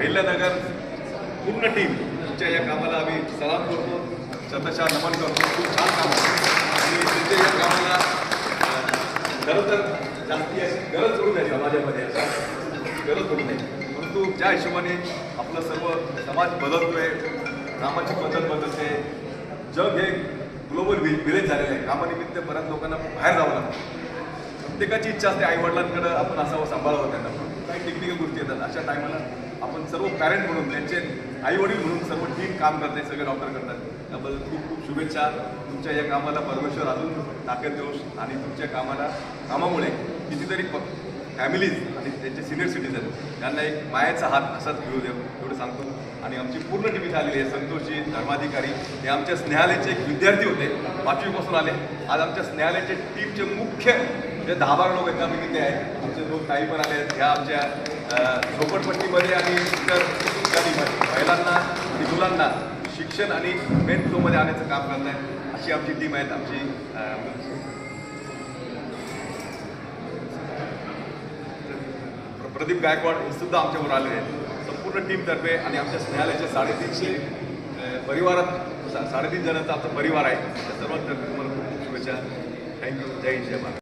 अहिल्यानगर पूर्ण टीम तुमच्या या कामाला आम्ही सलाम करतो. शतशा नमन करतो. खूप छान काम आणि तुमच्या या कामाला खरं तर जास्ती अशी गरज पडू नये समाजामध्ये. अशी गरज पडू नये. परंतु ज्या हिशोबाने आपलं सर्व समाज बदलतोय कामाची पद्धत बदलते जग हे ग्लोबल विलेज झालेलं आहे. कामानिमित्त बऱ्याच लोकांना बाहेर जावं लागतं. प्रत्येकाची इच्छा असते आईवडिलांकडं आपण असावं सांभाळावं त्यांना. काही टेक्निकल गोष्टी येतात. अशा टायमाला आपण सर्व पॅरेंट म्हणून त्यांचे आईवडील म्हणून सर्व टीम काम करते सगळे डॉक्टर करतात. त्याबद्दल खूप खूप शुभेच्छा. तुमच्या या कामाला परमेश्वर अजून ताकद देऊ आणि तुमच्या कामाला कामामुळे कितीतरी फॅमिलीज आणि त्यांचे सिनियर सिटीजन यांना एक मायाचा हात असाच घेऊ देऊ एवढं सांगतो. आणि आमची पूर्ण टीम इथे आलेली आहे. संतोषजी धर्माधिकारी हे आमच्या स्नेहालयाचे एक विद्यार्थी होते. पाचवीपासून आले. आज आमच्या स्नेहालयाचे टीमचे मुख्य जे दहा बारा लोक एका तिथे आहेत. आमचे दोन ताई पण आले आहेत ह्या आमच्या झोपडपट्टीमध्ये आणि इतर महिलांना आणि मुलांना शिक्षण आणि मेन फ्लोमध्ये आणायचं काम करत आहे अशी आमची टीम आहेत आमची प्रदीप गायकवाड हे सुद्धा आमच्यावर आले आहेत. संपूर्ण टीमतर्फे आणि आमच्या स्नेहालयाचे साडेतीनशे परिवारात सा- साडेतीन जणांचा आमचा परिवार आहे. त्या सर्वांतर्फे तुम्हाला खूप खूप शुभेच्छा. थँक्यू जय जय महाराज